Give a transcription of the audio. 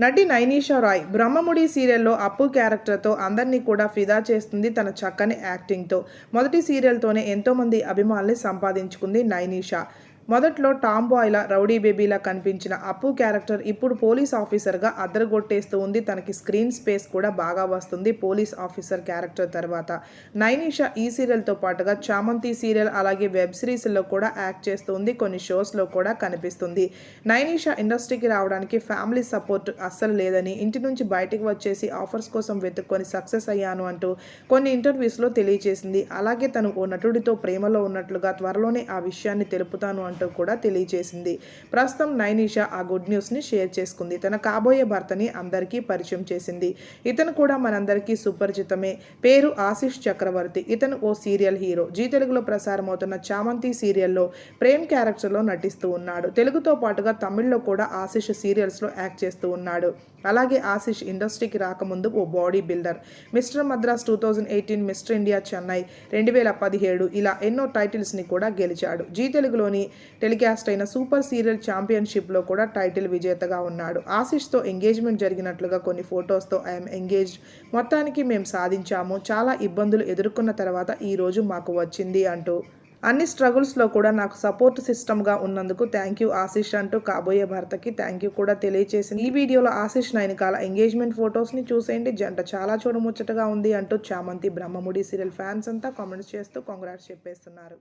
నటి నైనీషా రాయ్ బ్రహ్మముడి సీరియల్లో అప్పు క్యారెక్టర్తో అందరినీ కూడా ఫిదా చేస్తుంది తన చక్కని యాక్టింగ్తో. మొదటి సీరియల్తోనే ఎంతోమంది అభిమానుల్ని సంపాదించుకుంది నైనీషా. మొదట్లో టామ్ బాయ్లా రౌడీ బేబీలా కనిపించిన అప్పు క్యారెక్టర్ ఇప్పుడు పోలీస్ ఆఫీసర్గా అద్దరగొట్టేస్తూ ఉంది. తనకి స్క్రీన్ స్పేస్ కూడా బాగా వస్తుంది పోలీస్ ఆఫీసర్ క్యారెక్టర్ తర్వాత. నైనిషా ఈ సీరియల్తో పాటుగా చామంతి సీరియల్ అలాగే వెబ్ సిరీస్లో కూడా యాక్ట్ చేస్తూ ఉంది. కొన్ని షోస్లో కూడా కనిపిస్తుంది. నైనిషా ఇండస్ట్రీకి రావడానికి ఫ్యామిలీ సపోర్ట్ అస్సలు లేదని ఇంటి నుంచి బయటికి వచ్చేసి ఆఫర్స్ కోసం వెతుక్కొని సక్సెస్ అయ్యాను అంటూ కొన్ని ఇంటర్వ్యూస్లో తెలియజేసింది అలాగే తను ఓ నటుడితో ప్రేమలో ఉన్నట్లుగా త్వరలోనే ఆ విషయాన్ని తెలుపుతాను అంటూ కూడా తెలియజేసింది. ప్రస్తుతం నైనిషా ఆ గుడ్ న్యూస్ని షేర్ చేసుకుంది. తన కాబోయే భర్తని అందరికీ పరిచయం చేసింది. ఇతను కూడా మనందరికీ సుపరిచితమే. పేరు ఆశిష్ చక్రవర్తి. ఇతను ఓ సీరియల్ హీరో. జీ తెలుగులో ప్రసారమవుతున్న చామంతి సీరియల్లో ప్రేమ్ క్యారెక్టర్లో నటిస్తూ ఉన్నాడు. తెలుగుతో పాటుగా తమిళ్ళో కూడా ఆశిష్ సీరియల్స్లో యాక్ట్ చేస్తూ ఉన్నాడు. అలాగే ఆశిష్ ఇండస్ట్రీకి రాకముందు ఓ body builder. Mister Madras two thousand eighteen Mister India Chennai రెండు వేల పదిహేడు ఇలా ఎన్నో టైటిల్స్ని కూడా గెలిచాడు. జీ తెలుగులోని టెలికాస్ట్ అయిన సూపర్ సీరియల్ ఛాంపియన్షిప్లో కూడా టైటిల్ విజేతగా ఉన్నాడు. ఆశిష్తో ఎంగేజ్మెంట్ జరిగినట్లుగా కొన్ని ఫొటోస్తో ఐఎమ్ ఎంగేజ్డ్. మొత్తానికి మేము సాధించాము. చాలా ఇబ్బందులు ఎదుర్కొన్న తర్వాత ఈ రోజు మాకు వచ్చింది అంటూ. అన్ని స్ట్రగుల్స్లో కూడా నాకు సపోర్ట్ సిస్టమ్గా ఉన్నందుకు థ్యాంక్ యూ ఆశిష్ అంటూ కాబోయే భర్తకి థ్యాంక్ యూ కూడా తెలియచేసింది. ఈ వీడియోలో ఆశిష్ నైనికాల ఎంగేజ్మెంట్ ఫొటోస్ని చూసేయండి. జంట చాలా చూడముచ్చటగా ఉంది అంటూ చామంతి బ్రహ్మముడి సీరియల్ ఫ్యాన్స్ అంతా కామెంట్స్ చేస్తూ కాంగ్రాట్స్ చెప్పేస్తున్నారు.